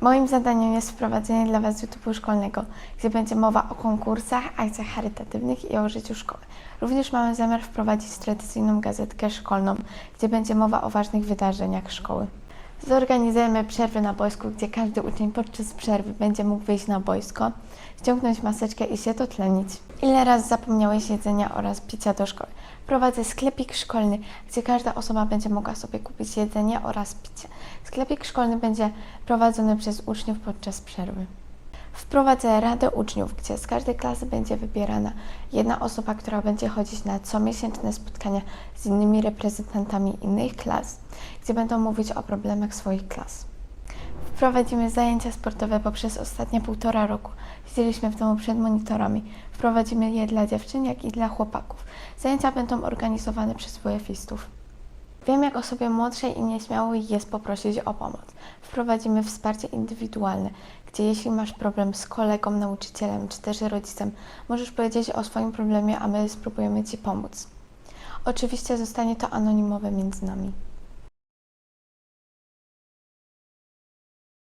Moim zadaniem jest wprowadzenie dla Was YouTube'u szkolnego, gdzie będzie mowa o konkursach, akcjach charytatywnych i o życiu szkoły. Również mamy zamiar wprowadzić tradycyjną gazetkę szkolną, gdzie będzie mowa o ważnych wydarzeniach szkoły. Zorganizujemy przerwy na boisku, gdzie każdy uczeń podczas przerwy będzie mógł wyjść na boisko, ściągnąć maseczkę i się dotlenić. Ile raz zapomniałeś jedzenia oraz picia do szkoły? Prowadzę sklepik szkolny, gdzie każda osoba będzie mogła sobie kupić jedzenie oraz picie. Sklepik szkolny będzie prowadzony przez uczniów podczas przerwy. Wprowadzę Radę Uczniów, gdzie z każdej klasy będzie wybierana jedna osoba, która będzie chodzić na comiesięczne spotkania z innymi reprezentantami innych klas, gdzie będą mówić o problemach swoich klas. Wprowadzimy zajęcia sportowe poprzez ostatnie półtora roku. Siedzieliśmy w domu przed monitorami. Wprowadzimy je dla dziewczyn, jak i dla chłopaków. Zajęcia będą organizowane przez WF-istów. Wiem, jak osobie młodszej i nieśmiałej jest poprosić o pomoc. Wprowadzimy wsparcie indywidualne, gdzie jeśli masz problem z kolegą, nauczycielem czy też rodzicem, możesz powiedzieć o swoim problemie, a my spróbujemy Ci pomóc. Oczywiście zostanie to anonimowe między nami.